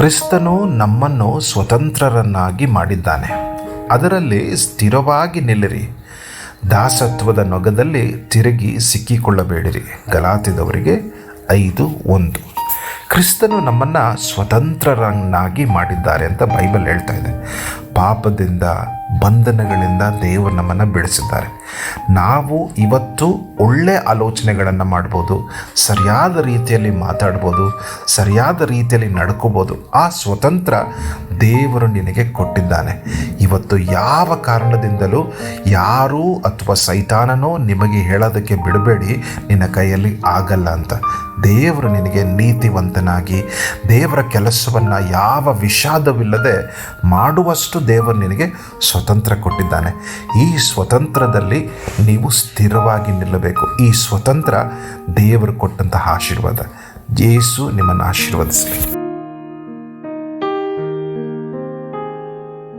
ಕ್ರಿಸ್ತನು ನಮ್ಮನ್ನು ಸ್ವತಂತ್ರರನ್ನಾಗಿ ಮಾಡಿದ್ದಾನೆ. ಅದರಲ್ಲಿ ಸ್ಥಿರವಾಗಿ ನಿಲ್ಲಿರಿ. ದಾಸತ್ವದ ನೊಗದಲ್ಲಿ ತಿರುಗಿ ಸಿಕ್ಕಿಕೊಳ್ಳಬೇಡಿರಿ. ಗಲಾತಿದವರಿಗೆ ಐದು ಒಂದು. ಕ್ರಿಸ್ತನು ನಮ್ಮನ್ನು ಸ್ವತಂತ್ರರನ್ನಾಗಿ ಮಾಡಿದ್ದಾರೆ ಅಂತ ಬೈಬಲ್ ಹೇಳ್ತಾ ಇದೆ. ಪಾಪದಿಂದ ಬಂಧನಗಳಿಂದ ದೇವರು ನಮ್ಮನ್ನು ಬಿಡಿಸಿದ್ದಾರೆ. ನಾವು ಇವತ್ತು ಒಳ್ಳೆ ಆಲೋಚನೆಗಳನ್ನು ಮಾಡ್ಬೋದು, ಸರಿಯಾದ ರೀತಿಯಲ್ಲಿ ಮಾತಾಡ್ಬೋದು, ಸರಿಯಾದ ರೀತಿಯಲ್ಲಿ ನಡ್ಕೋಬೋದು. ಆ ಸ್ವತಂತ್ರ ದೇವರು ನಿನಗೆ ಕೊಟ್ಟಿದ್ದಾನೆ. ಇವತ್ತು ಯಾವ ಕಾರಣದಿಂದಲೂ ಯಾರೂ ಅಥವಾ ಸೈತಾನನೋ ನಿಮಗೆ ಹೇಳೋದಕ್ಕೆ ಬಿಡಬೇಡಿ, ನಿನ್ನ ಕೈಯಲ್ಲಿ ಆಗಲ್ಲ ಅಂತ. ದೇವರು ನಿನಗೆ ನೀತಿವಂತನಾಗಿ, ದೇವರ ಕೆಲಸವನ್ನು ಯಾವ ವಿಷಾದವಿಲ್ಲದೆ ಮಾಡುವಷ್ಟು ದೇವರು ನಿನಗೆ ಸ್ವತಂತ್ರ ಕೊಟ್ಟಿದ್ದಾನೆ. ಈ ಸ್ವತಂತ್ರದಲ್ಲಿ ನೀವು ಸ್ಥಿರವಾಗಿ ನಿಲ್ಲಬೇಕು. ಈ ಸ್ವತಂತ್ರ ದೇವರು ಕೊಟ್ಟಂತಹ ಆಶೀರ್ವಾದ. ಜೇಸು ನಿಮ್ಮನ್ನು ಆಶೀರ್ವದಿಸಲಿ.